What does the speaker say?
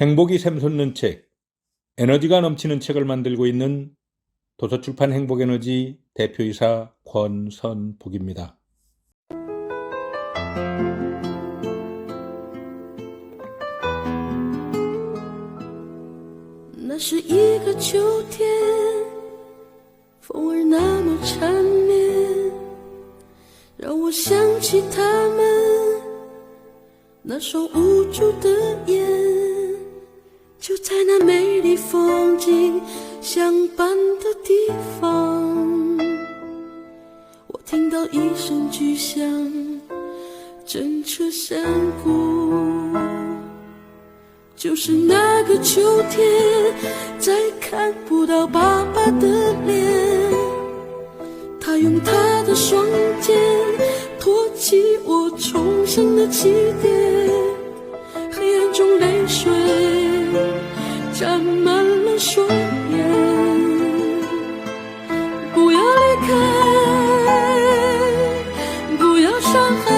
행복이 샘솟는 책, 에너지가 넘치는 책을 만들고 있는 도서출판 행복에너지 대표이사 권선복입니다. 在那美丽风景相伴的地方，我听到一声巨响，震彻山谷。就是那个秋天，再看不到爸爸的脸。他用他的双肩托起我重生的起点，黑暗中泪水双眼。不要离开，不要伤害。